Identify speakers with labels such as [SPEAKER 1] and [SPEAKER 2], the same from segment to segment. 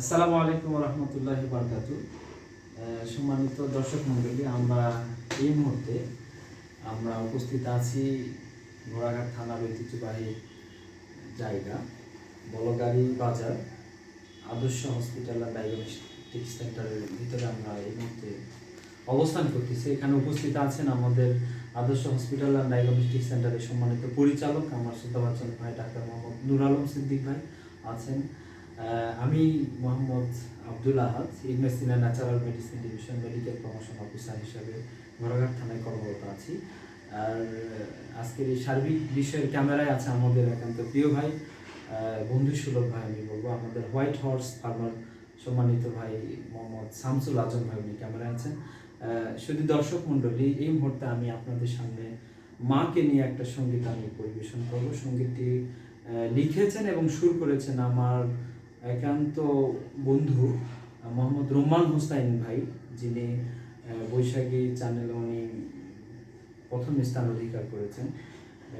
[SPEAKER 1] আসসালামু আলাইকুম রহমতুল্লাহ বারকাত সম্মানিত দর্শক মণ্ডলী, আমরা এই মুহূর্তে আমরা উপস্থিত আছি ঘোড়াঘাট থানার ঐতিহ্যবাহী জায়গা, বলগাড়ি বাজার, আদর্শ হসপিটাল অ্যান্ড ডায়াগনস্টিক সেন্টারের ভিতরে আমরা এই মুহূর্তে অবস্থান করতেছি। এখানে উপস্থিত আছেন আমাদের আদর্শ হসপিটাল অ্যান্ড ডায়াগনস্টিক সেন্টারের সম্মানিত পরিচালক, আমার শ্রদ্ধাবাচন ভাই ডাক্তার মোহাম্মদ নুর আলম সিদ্দিক ভাই আছেন। আমি Mohammad Abdul Ahad ইগনেসিনা natural medicine division medical promotion officer হিসাবে ঘোড়াঘাট থানায় কর্মরত আছি। আর আজকের এই সার্বিক বিষয়ের ক্যামেরায় আছে আমাদের একান্ত প্রিয় ভাই বন্ধু সুলভ ভাই, আমি বলব। আমাদের হোয়াইট হর্স ফার্মার সম্মানিত ভাই মোহাম্মদ শামসুল আজম ভাই, উনি ক্যামেরায় আছেন। শুধু দর্শক মণ্ডলী, এই মুহূর্তে আমি আপনাদের সামনে মাকে নিয়ে একটা সংগীত আমি পরিবেশন করব। সঙ্গীতটি লিখেছেন এবং সুর করেছেন আমার একান্ত বন্ধু, মোহাম্মদ রোমান হোসাইন ভাই, যিনি বৈশাখী চ্যানেলে উনি প্রথম স্থান অধিকার করেছেন।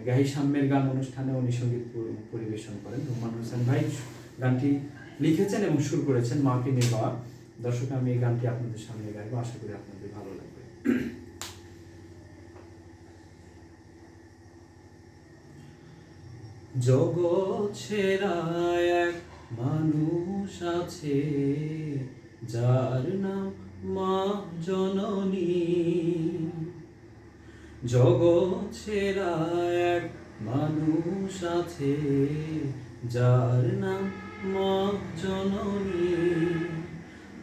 [SPEAKER 1] গাহি সাম্যের গান অনুষ্ঠানে উনি সংগীত পরিবেশন করেন। রোমান হোসেন ভাই গানটি লিখেছেন এবং সুর করেছেন মাকে নিয়ে গাওয়া দর্শক, আমি এই গানটি আপনাদের সামনে গাইবো। আশা করি আপনাদের ভালো লাগবে। জগৎ সেরা এক মানুষ আছে যার নাম মা জননী। জগৎ সেরা এক মানুষ আছে যার নাম মা জননী।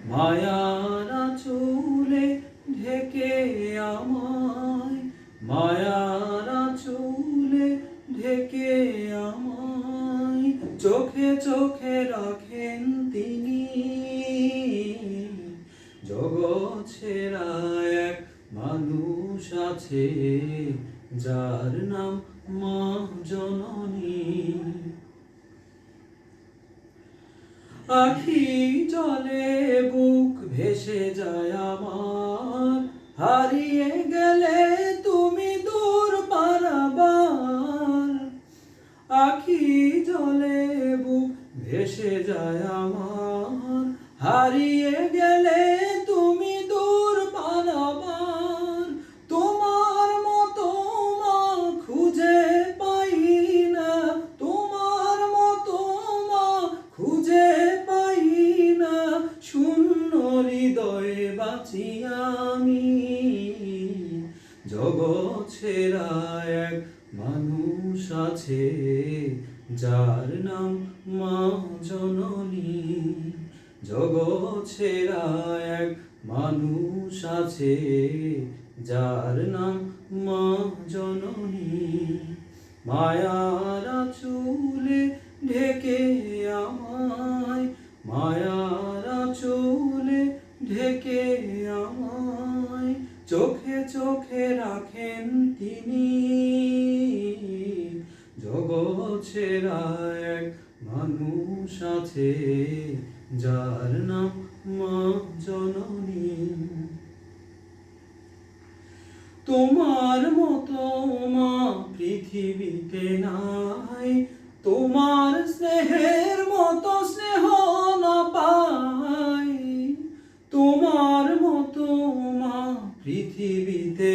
[SPEAKER 1] মায়ার চুলে ঢেকে আমায় চোখে রাখেন তিনি। জগৎ সেরা এক মানুষ আছে, যার নাম মা জননী। আখি জলে বুক ভেসে যায় আমার, হারিয়ে গেলে তুমি দূর পারাবার। আখি জলে ভেসে যায় আমার। হারিয়ে গেলে তুমি দূর পারাবার তোমার মতো মা খুঁজে পাই না। তোমার মতো মা খুঁজে পাই না। শূন্য হৃদয়ে বাঁচি আমি। জগৎ সেরা এক মানুষ আছে, যার নাম জননী, জগৎ সেরা এক মানুষ আছে, যার নাম মা জননী। মায়ার চুলে ঢেকে আমায়, মায়ার চুলে ঢেকে আমায়, চোখে চোখে রাখেন তিনি। জগৎ সেরা এক মানুষ আছে যার নাম মা জননী। তোমার মতো মা পৃথিবীতে নাই, তোমার স্নেহের মতো স্নেহ না পাই। তোমার মতো মা পৃথিবীতে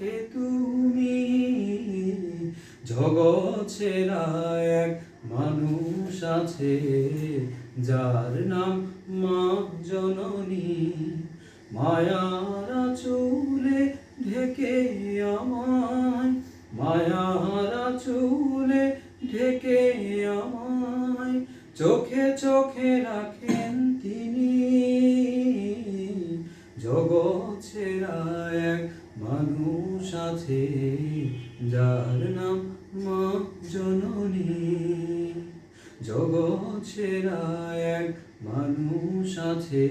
[SPEAKER 1] তাকে তুমি জগৎ সেরা এক মানুষ আছে, যার নাম মা জননী। মায়ার চুলে ঢেকে আমায়, মায়ার চুলে ঢেকে আমায়। চোখে চোখে রাখেন তিনি জগৎ সেরা এক মানুষ আছে, যার নাম মা জননী। জগৎ সেরা এক মানুষ আছে,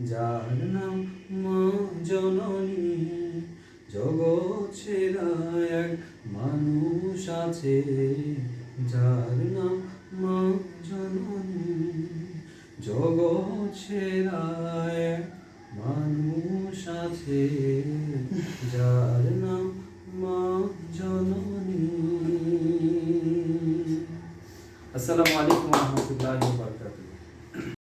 [SPEAKER 1] যার নাম মা জননী। জগৎ সেরা এক মানুষ আছে, যার নাম মা জননী। জগৎ সেরায় মানুষ আছে যার নাম মা জননী। আসসালামু আলাইকুম রহমতুল্লাহ